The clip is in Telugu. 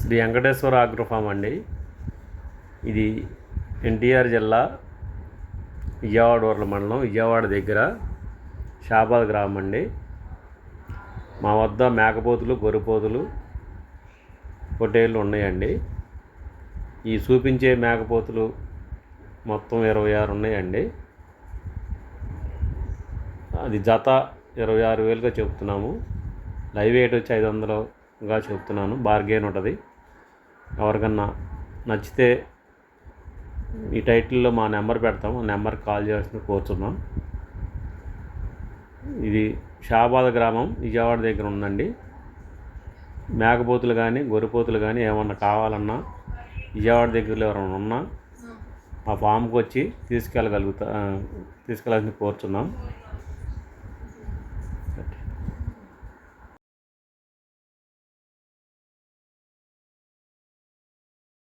శ్రీ వెంకటేశ్వర ఆగ్రోఫామ్ అండి. ఇది ఎన్టీఆర్ జిల్లా విజయవాడ ఊర్ల మండలం విజయవాడ దగ్గర షాబాద్ గ్రామం అండి. మా వద్ద మేకపోతులు గొర్రెపోతులు పొట్టేళ్ళు ఉన్నాయండి. ఈ చూపించే మేకపోతులు మొత్తం ఇరవై ఆరు ఉన్నాయండి. అది జత ఇరవై ఆరు వేలుగా చెప్తున్నాము. లైవ్ వెయిట్ వచ్చి ఐదు వందలు వందలుగా చెప్తున్నాను. బార్గెన్ ఉంటుంది. ఎవరికన్నా నచ్చితే ఈ టైటిల్లో మా నెంబర్ పెడతాము ఆ నెంబర్కి కాల్ చేయాల్సిన కోరుతున్నాం ఇది షాబాద్ గ్రామం. విజయవాడ దగ్గర ఉందండి. మేకపోతులు కానీ గొర్రెపోతులు కానీ ఏమన్నా కావాలన్నా విజయవాడ దగ్గరలో ఎవరైనా ఉన్నా మా ఫామ్కి వచ్చి తీసుకెళ్ళగలుగుతా తీసుకెళ్ళాల్సిన కోరుచున్నాం